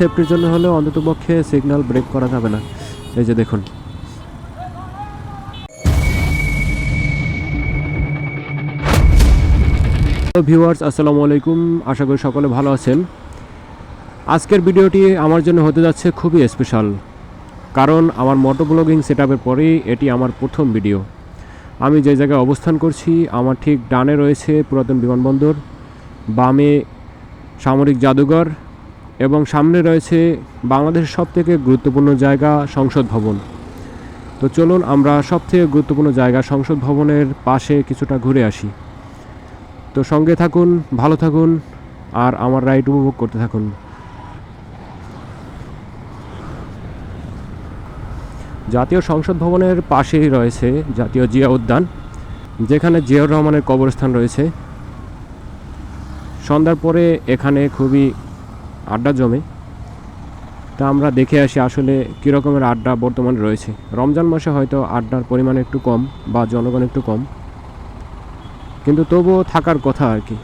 সেফটির জন্য হলেও অন্ততপক্ষে সিগন্যাল ব্রেক করা যাবে না। এই যে দেখুন। ভিউয়ার্স আসসালামু আলাইকুম। আশা করি সকলে ভালো আছেন। আজকের ভিডিওটি আমার জন্য হতে যাচ্ছে খুবই স্পেশাল কারণ আমার মোটো ব্লগিং সেট পরেই এটি আমার প্রথম ভিডিও আমি যে জায়গায় অবস্থান করছি, আমার ঠিক ডানে রয়েছে পুরাতন বিমানবন্দর, বামে সামরিক জাদুঘর এবং সামনে রয়েছে বাংলাদেশের সবথেকে গুরুত্বপূর্ণ জায়গা সংসদ ভবন। তো চলুন আমরা সবথেকে গুরুত্বপূর্ণ জায়গা সংসদ ভবনের পাশে কিছুটা ঘুরে আসি। তো সঙ্গে থাকুন, ভালো থাকুন, আর আমার রাইড উপভোগ করতে থাকুন। জাতীয় সংসদ ভবনের পাশেই রয়েছে জাতীয় জিয়া উদ্যান, যেখানে জিয়াউর রহমানের কবরস্থান রয়েছে। সন্ধ্যার পরে এখানে খুবই আড্ডা জমে। তা আমরা দেখে আসি আসলে কীরকমের আড্ডা বর্তমানে রয়েছে। রমজান মাসে হয়তো আড্ডার পরিমাণ একটু কম বা জনগণ একটু কম। কিন্তু তবুও থাকার কথা আর কি।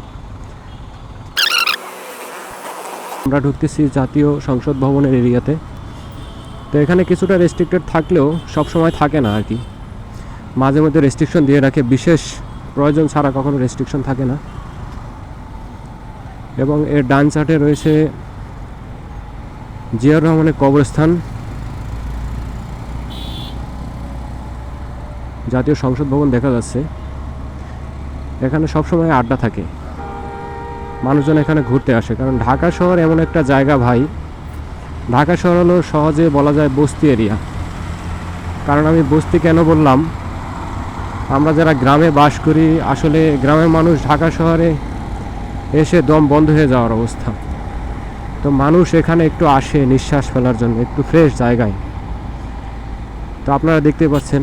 আমরা ঢুকতেছি জাতীয় সংসদ ভবনের এরিয়াতে। তো এখানে কিছুটা রেস্ট্রিক্টেড থাকলেও সব সময় থাকে না আর কি। মাঝে মধ্যে রেস্ট্রিকশন দিয়ে রাখে। বিশেষ প্রয়োজন ছাড়া কখনো রেস্ট্রিকশন থাকে না। এবং এর ডান চার্টে রয়েছে জিয়াউর রহমানের কবরস্থান। জাতীয় সংসদ ভবন দেখা যাচ্ছে। এখানে সবসময় আড্ডা থাকে। মানুষজন এখানে ঘুরতে আসে। কারণ ঢাকা শহর এমন একটা জায়গা ভাই। ঢাকা শহর হলো সহজে বলা যায় বস্তি এরিয়া। কারণ আমি বস্তি কেন বললাম? আমরা যারা গ্রামে বাস করি, আসলে গ্রামের মানুষ ঢাকা শহরে এসে দম বন্ধ হয়ে যাওয়ার অবস্থা। তো মানুষ এখানে একটু আসে, নিঃশ্বাস ফেলার জন্য, একটু ফ্রেশ জায়গায়। তো আপনারা দেখতে পাচ্ছেন,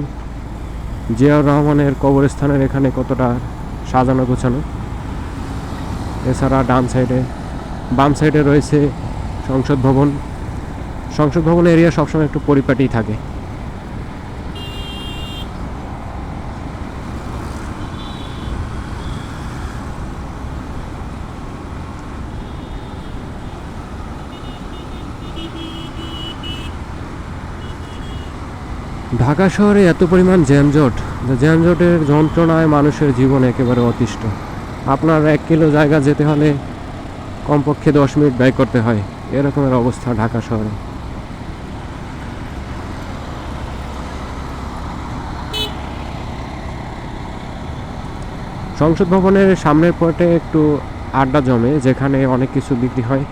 জিয়াউর রহমানের কবরস্থানের এখানে কতটা সাজানো গোছানো। এছাড়া ডান সাইডে, বাম সাইডে রয়েছে সংসদ ভবন। সংসদ ভবন এরিয়া সবসময় একটু পরিপাটি থাকে। ঢাকা শহরে এত পরিমাণ জ্যামজট জ্যামজটের যন্ত্রণায় মানুষের জীবন একেবারে অতিষ্ঠ। আপনার এক কিলো জায়গা যেতে হলে কমপক্ষে দশ মিনিট ব্যয় করতে হয়। এরকমের অবস্থা ঢাকা শহরে। সংসদ ভবনের সামনের পটে একটু আড্ডা জমে, যেখানে অনেক কিছু বিক্রি হয়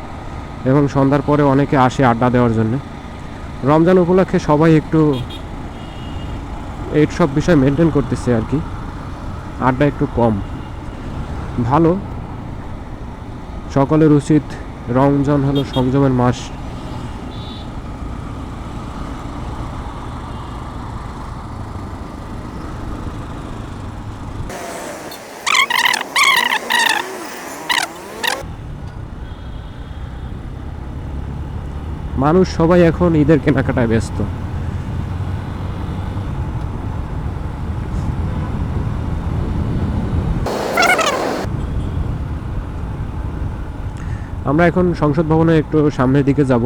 এবং সন্ধ্যার পরে অনেকে আসে আড্ডা দেওয়ার জন্য। রমজান উপলক্ষে সবাই একটু এই সব বিষয় মেনটেন করতেছে আর কি। আড্ডা একটু কম। ভালো। সকলের উচিত রমজান হলো সংযমের মাস। মানুষ সবাই এখন ঈদের কেনাকাটায় ব্যস্ত। আমরা এখন সংসদ ভবনে একটু সামনের দিকে যাব।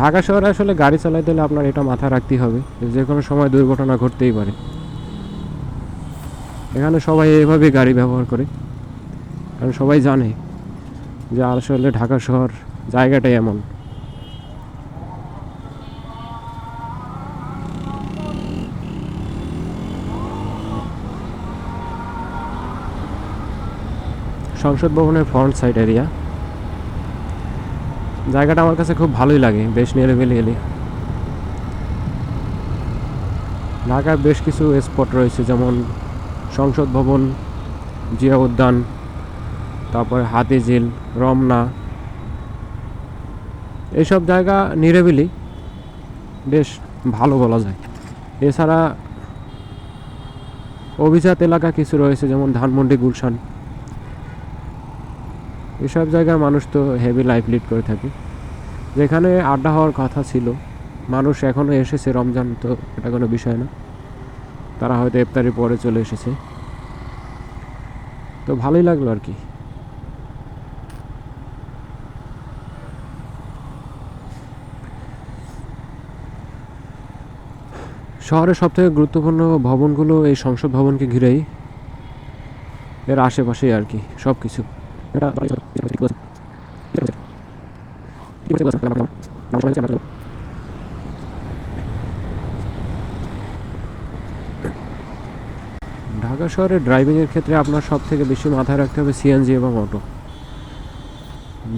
ঢাকা শহরে আসলে গাড়ি চালাইতে হলে আপনার এটা মাথায় রাখতেই হবে যে কোনো সময় দুর্ঘটনা ঘটতেই পারে। এখানে সবাই এভাবে গাড়ি ব্যবহার করে। কারণ সবাই জানে যে আসলে ঢাকা শহর জায়গাটাই এমন। সংসদ ভবনের ফ্রন্ট সাইড এরিয়া জায়গাটা আমার কাছে খুব ভালোই লাগে, বেশ নিরিবিলি। এলি ঢাকার বেশ কিছু স্পট রয়েছে, যেমন সংসদ ভবন, জিয়া উদ্যান, তারপরে হাতিঝিল রমনা। এইসব জায়গা নিরিবিলি, বেশ ভালো বলা যায়। এছাড়া অভিজাত এলাকা কিছু রয়েছে, যেমন ধানমন্ডি, গুলশান। এসব জায়গার মানুষ তো হেভি লাইফ লিড করে থাকে। যেখানে আড্ডা হওয়ার কথা ছিল, মানুষ এখনও এসেছে, রমজান তো এটা কোনো বিষয় না। তারা হয়তো ইফতারির পরে চলে এসেছে। তো ভালোই লাগল আর কি। শহরের সবথেকে গুরুত্বপূর্ণ ভবনগুলো এই সংসদ ভবনকে ঘিরেই এর আশেপাশেই আর কি সব কিছু ঢাকা শহরে ড্রাইভিংয়ের ক্ষেত্রে আপনার সব থেকে বেশি মাথায় রাখতে হবে সিএনজি এবং অটো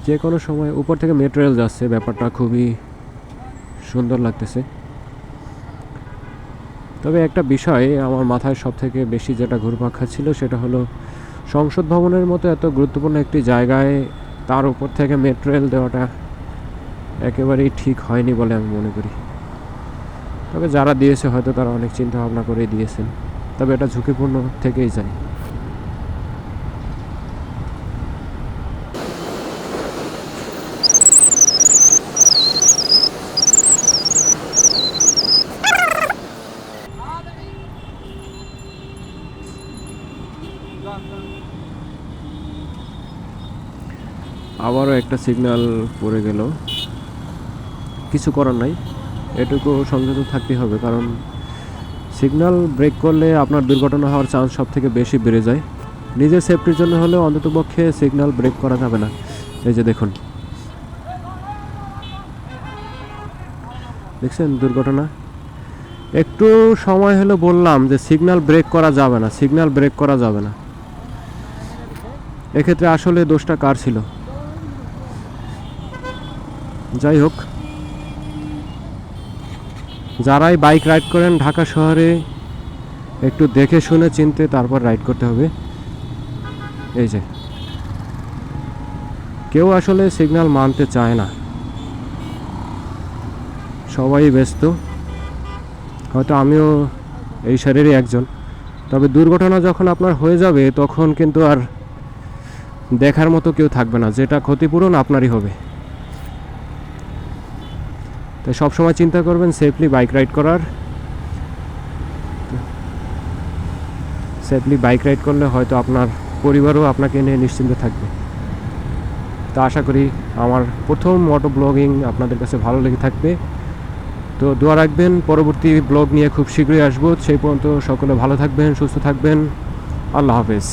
যে কোনো সময় উপর থেকে মেট্রো রেল যাচ্ছে, ব্যাপারটা খুবই সুন্দর লাগতেছে। তবে একটা বিষয় আমার মাথায় সব থেকে বেশি যেটা ঘুরপাক খাচ্ছিল, সেটা হলো সংসদ ভবনের মতো এত গুরুত্বপূর্ণ একটি জায়গায় তার উপর থেকে মেট্রো রেল দেওয়াটা একেবারেই ঠিক হয়নি বলে আমি মনে করি। তবে যারা দিয়েছে হয়তো তারা অনেক চিন্তা ভাবনা করেই দিয়েছেন। তবে এটা ঝুঁকিপূর্ণ থেকেই যায়। আবারও একটা সিগন্যাল পড়ে গেল। কিছু করার নাই। এটুকু সংযত থাকতে হবে, কারণ সিগন্যাল ব্রেক করলে আপনার দুর্ঘটনা হওয়ার চান্স সব থেকে বেশি বেড়ে যায়। নিজের সেফটির জন্য হলেও অন্ততপক্ষে সিগন্যাল ব্রেক করা যাবে না। এই যে দেখুন। দেখছেন দুর্ঘটনা? একটু সময় হলো বললাম যে সিগন্যাল ব্রেক করা যাবে না, সিগন্যাল ব্রেক করা যাবে না। এক্ষেত্রে আসলে দোষটা কার ছিল? যাই হোক। যারাই বাইক রাইড করেন ঢাকা শহরে, একটু দেখে শুনে চিনতে তারপর রাইড করতে হবে। এই যে। কেউ আসলে সিগন্যাল মানতে চায় না। সবাই ব্যস্ত। হয়তো আমিও এই সারেরই একজন। তবে দুর্ঘটনা যখন আপনার হয়ে যাবে, তখন কিন্তু আর দেখার মতো কেউ থাকবে না। যেটা ক্ষতিপূরণ আপনারই হবে। তাই সবসময় চিন্তা করবেন সেফলি বাইক রাইড করার। সেফলি বাইক রাইড করলে হয়তো আপনার পরিবারও আপনাকে নিয়ে নিশ্চিন্তে থাকবে। তা আশা করি আমার প্রথম মোটো ব্লগিং আপনাদের কাছে ভালো লেগে থাকবে। তো দোয়া রাখবেন, পরবর্তী ব্লগ নিয়ে খুব শীঘ্রই আসব। সেই পর্যন্ত সকলে ভালো থাকবেন, সুস্থ থাকবেন। আল্লাহ হাফেজ।